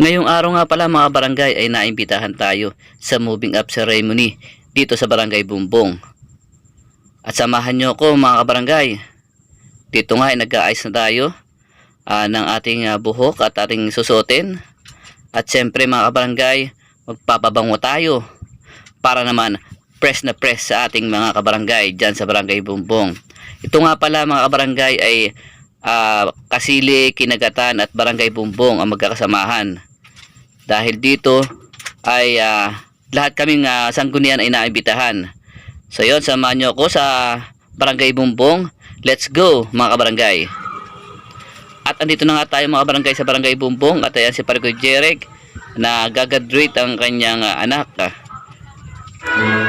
Ngayong araw nga pala mga barangay ay naimbitahan tayo sa moving up ceremony dito sa barangay Bumbong. At samahan nyo ako mga kabarangay. Dito nga ay nag-aayos na tayo ah, ng ating ah, buhok at ating susuotin. At syempre mga kabarangay, magpapabango tayo para naman press na press sa ating mga kabarangay dyan sa barangay Bumbong. Ito nga pala mga kabarangay ay ah, Kasili, Kinagatan at Barangay Bumbong ang magkakasamahan. Dahil dito ay ah, lahat kaming ah, sanggunian ay naimbitahan. So yun, samahan nyo ako sa Barangay Bumbong. Let's go mga kabarangay. At andito na nga tayo mga barangay sa Barangay Bumbong at ayan si Parikoy Jerek na gagraduate ang kanyang ah, anak.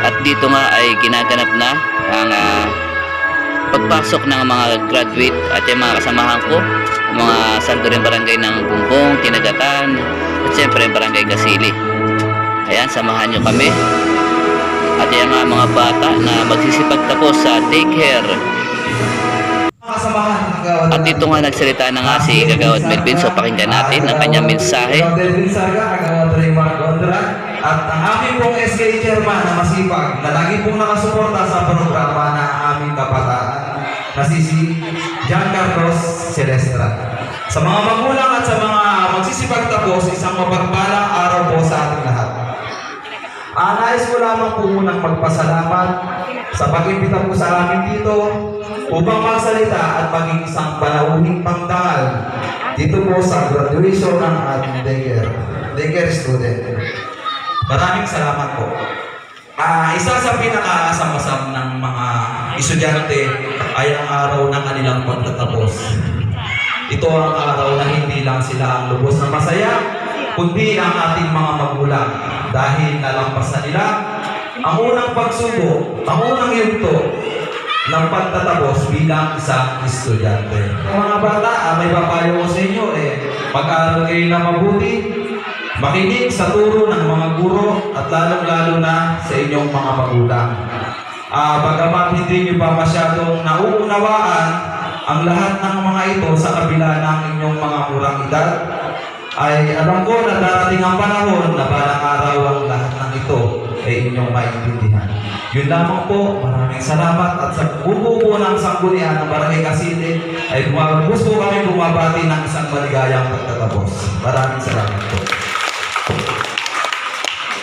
At dito nga ay ginaganap na ang ah, pagpasok ng mga graduate at yung mga kasamahan ko mga santo rin barangay ng Bumbong, Tinagatan at siyempre yung barangay Gasili ayan samahan nyo kami. At yan nga mga bata na magsisipag tapos sa ng gawad at dito nga nagsalita na nga si Gagawad Melvin. So pakinggan natin ang kanyang mensahe. Kagawad. At ang aming pong SK chairman na masipag, na lagi pong nakasuporta sa programa ng aming kabataan, na si si John Carlos Celestra. Sa mga magulang at sa mga magsisipag tapos, isang mapagpalang araw po sa ating lahat. Ah, nais ko lamang po munang magpasalamat sa pag-imbita po sa amin dito upang magsalita at maging isang panauhing pangdangal dito po sa graduation ng ating daycare, daycare student. Maraming salamat po. Ah, isa sa pinakaasam-asam ng mga estudyante ay ang araw ng kanilang pagtatapos. Ito ang araw na hindi lang sila ang lubos na masaya, kundi ang ating mga magulang dahil nalampasan nila ang unang pagsubok, ang unang yugto ng pagtatapos bilang isang estudyante. Mga bata, ah, may papayo ko sa inyo eh, pag-aaral kayo na mabuti, makinig sa turo ng mga guro at lalong-lalo na sa inyong mga magulang. Ah, bagamat hindi nyo pa masyadong nauunawaan ang lahat ng mga ito sa kabila ng inyong mga murang edad, ay alam ko na darating ang panahon na balang araw ang lahat ng ito ay inyong maintindihan. Yun lamang po, maraming salamat at sa buko po ng sanggunian ng Barangay Kasili ay gusto kami bumabati ng isang maligayang pagtatapos. Maraming salamat po.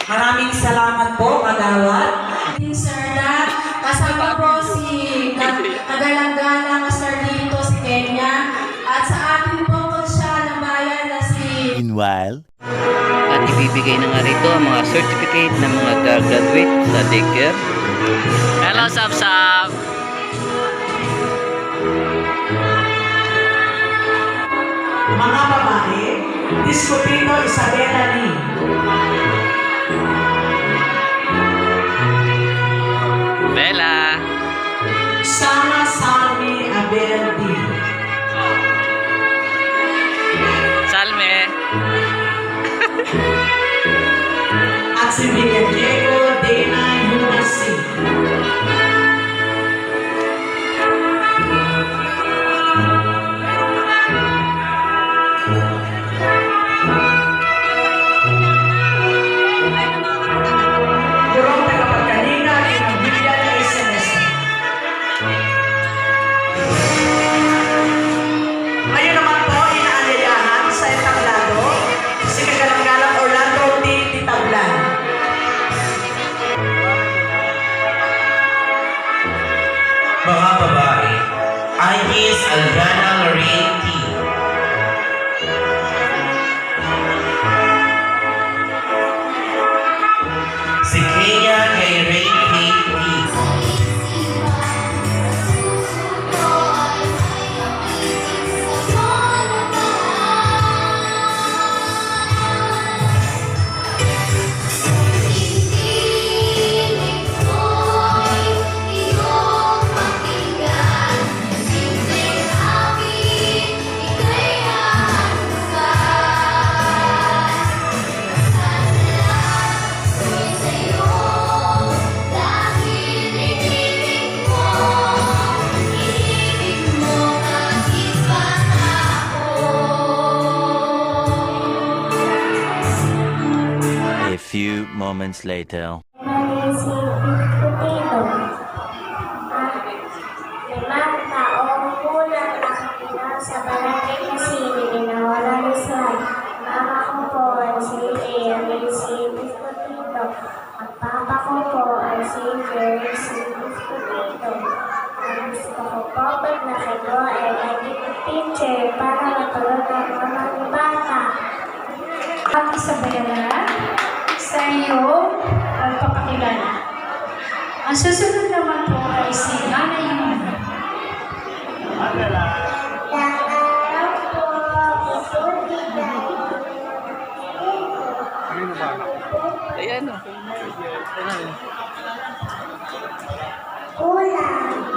Maraming salamat po, Kagawad. Team Sarda, kasama po si Ka- Kagalang-galang Meanwhile, at ibibigay na nga rito ang mga certificate ng mga graduate sa daycare. Hello Sab Sab. Mga babae, Discutino Isabela Aldana Marie T. Si Kenya kay Rainy ay naging teacher para matulungan ang mga bata. At isabayala sa iyo ang papakilala. Ang susunod naman po ay si Nanay Yuna. Isuti Ayan o. Ulam.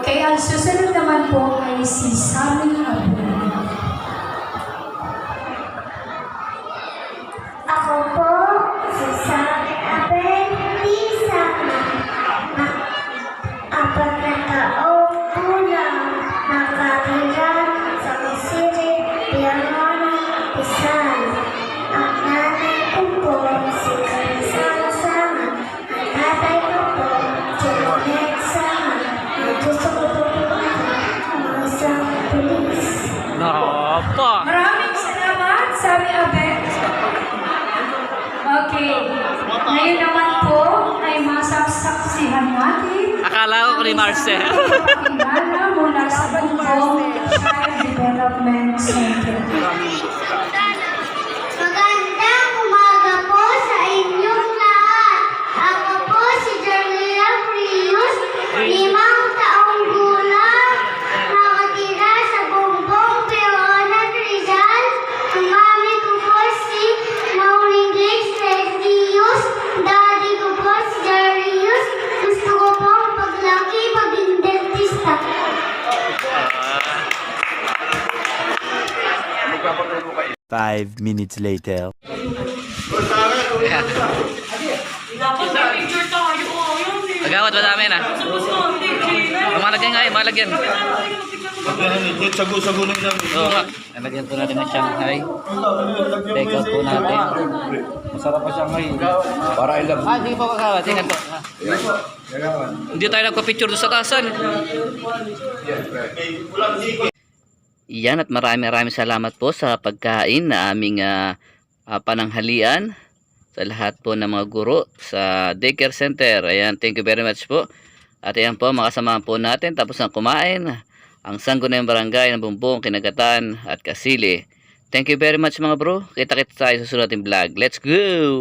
Okay, ang susunod naman po ay si Sammy Abu. Masasaksihan natin Akala ko ni Marcel. Kilala mula sa Bugong Child Development Center. Five minutes later. Agawat ba namin ah? Malagyan nga eh, malagyan. Sago-sago lang namin. Oo nga. Nalagyan po natin ng Shanghai. Take out po natin. Masarap pa ngayon. Para ilang. Ah, sige po kakawa. Tingnan po. Ah. Hindi tayo nagpa-picture doon sa tasan. Yan at marami marami salamat po sa pagkain na aming ah, ah, pananghalian sa lahat po ng mga guro sa daycare center. Ayan, thank you very much po. At ayan po, makasamahan po natin tapos na kumain ang Sangguniang Barangay ng Bumbong, Kinagatan at Kasili. Thank you very much mga bro. Kita-kita tayo sa susunod vlog. Let's go!